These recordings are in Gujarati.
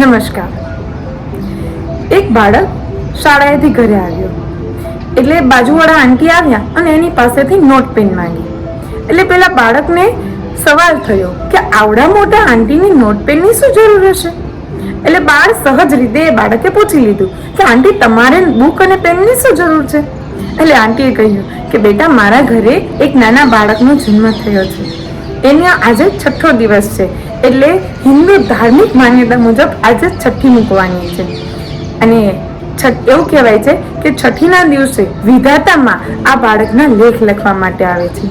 નમસ્કાર. એક બાળક શાળાએથી ઘરે આવ્યો. એટલે બાજુવાળા આંટી આવ્યા અને એની પાસેથી નોટ પેન માંગી. એટલે પેલા બાળકને સવાલ થયો કે આવડા મોટા આંટીની નોટ પેનની શું જરૂર હશે? એટલે બાળ સહજ રીતે એ બાળકે પૂછી લીધું કે આંટી, તમારે બુક અને પેનની શું જરૂર છે? એટલે આંટીએ કહ્યું કે બેટા, મારા ઘરે એક નાના બાળકનો જન્મ થયો છે. એને આજે છઠ્ઠો દિવસ છે. એટલે હિન્દુ ધાર્મિક માન્યતા મુજબ આજે છઠ્ઠી મૂકવાની છે. અને એવું કહેવાય છે કે છઠ્ઠીના દિવસે વિધાતામાં આ બાળકના લેખ લખવા માટે આવે છે.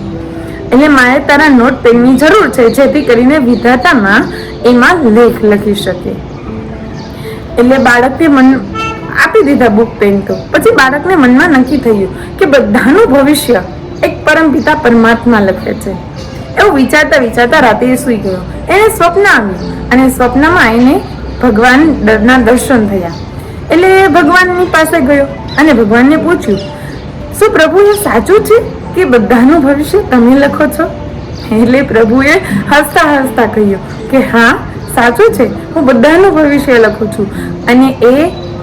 એટલે મારે તારા નોટ પેનની જરૂર છે, જેથી કરીને વિધાતામાં એમાં લેખ લખી શકે. એટલે બાળકે મન આપી દીધા બુક પેન તો. પછી બાળકને મનમાં નક્કી થયું કે બધાનું ભવિષ્ય એક પરમપિતા પરમાત્મા લખે છે. એવું વિચારતા વિચારતા રાતે સૂઈ ગયો. એને સ્વપ્ન આવ્યું અને સ્વપ્નમાં એને ભગવાન ના દર્શન થયા. એટલે ભગવાનની પાસે ગયો અને ભગવાનને પૂછ્યું, શું પ્રભુ એ સાચું છે કે બધાનું ભવિષ્ય તમે લખો છો? એટલે પ્રભુએ હસતા હસતા કહ્યું કે, હા, સાચું છે. હું બધાનું ભવિષ્ય લખું છું. અને એ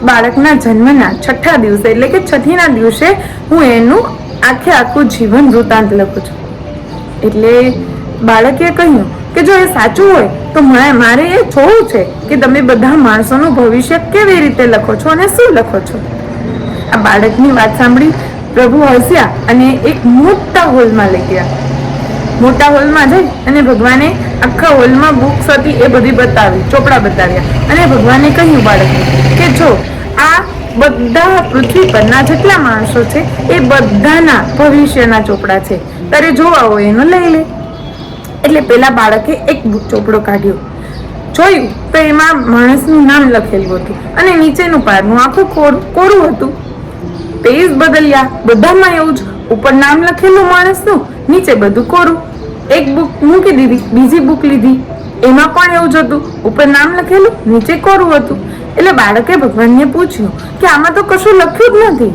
બાળકના જન્મના છઠ્ઠા દિવસે, એટલે કે છઠ્ઠીના દિવસે હું એનું આખે આખું જીવન વૃત્તાંત લખું છું. એટલે બાળકે કહ્યું કે જો એ સાચું હોય, તો મારે એ જોવું છે કે તમે બધા માણસોનું ભવિષ્ય કેવી રીતે લખો છો અને શું લખો છો. આ બાળકની વાત સાંભળી પ્રભુ હસ્યા અને એક મોટા હોલમાં લઈ ગયા. મોટા હોલમાં જઈ અને ભગવાને આખા હોલમાં બુક્સ હતી એ બધી બતાવી, ચોપડા બતાવ્યા. અને ભગવાને કહ્યું બાળકને કે જો, આ બધા પૃથ્વી પરના જેટલા માણસો છે, એ બધાના ભવિષ્યના ચોપડા છે. તારે જોવા હોય એનો લઈ લે. એટલે પેલા બાળકે એક ચોપડો કાઢ્યો. જોયું તો એમાં માણસનું નામ લખેલું હતું અને નીચેનું પારનું આખું કોરું હતું. પેજ બદલ્યા. બધામાં એવું જ. ઉપર નામ લખેલું માણસનું, નીચે બધું કોરું. એક બુક મૂકી દીધી, બીજી બુક લીધી. એમાં પણ એવું જ હતું. ઉપર નામ લખેલું, નીચે કોરું હતું. એટલે બાળકે ભગવાનને પૂછ્યું કે આમાં તો કશું લખ્યું જ નથી.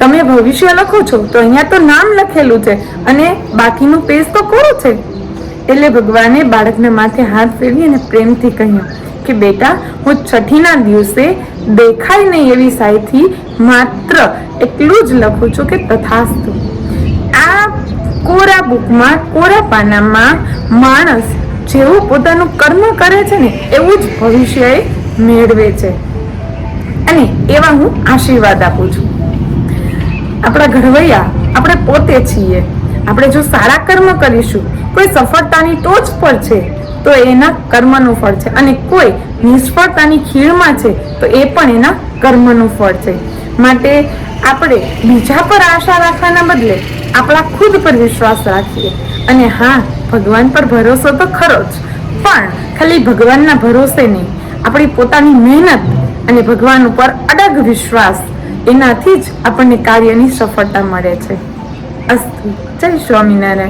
તમે ભવિષ્ય લખો છો, તો અહીંયા તો નામ લખેલું છે અને બાકીનું પેજ તો કોરું છે? એટલે ભગવાને બાળકના માથે હાથ ફેરવી અને પ્રેમથી કહ્યું કે, બેટા, હું છઠ્ઠીના દિવસે દેખાય નહીં એવી સાઈથી માત્ર એટલું જ લખું છું કે તથાસ્તુ. આ કોરા બુકમાં, કોરા પાનામાં માણસ જેવું પોતાનું કર્મ કરે છે ને, એવું જ ભવિષ્ય મેળવે છે. અને એવા હું આશીર્વાદ આપું છું. આપણા ઘરવૈયા, આપણે પોતે છીએ. આપણે જો સારા કર્મ કરીશું, કોઈ સફળતાની ટોચ પર છે, તો એના કર્મનું ફળ છે. અને કોઈ નિષ્ફળતાની ખીણમાં છે, તો એ પણ એના કર્મનું ફળ છે. માટે આપણે બીજા પર આશા રાખવાના બદલે આપણા ખુદ પર વિશ્વાસ રાખીએ. અને હા, ભગવાન પર ભરોસો તો ખરો જ, પણ ખાલી ભગવાનના ભરોસે નહીં. આપણી પોતાની મહેનત અને ભગવાન ઉપર અડગ વિશ્વાસ, એનાથી જ આપણને કાર્યની સફળતા મળે છે. Cześć, Szominere.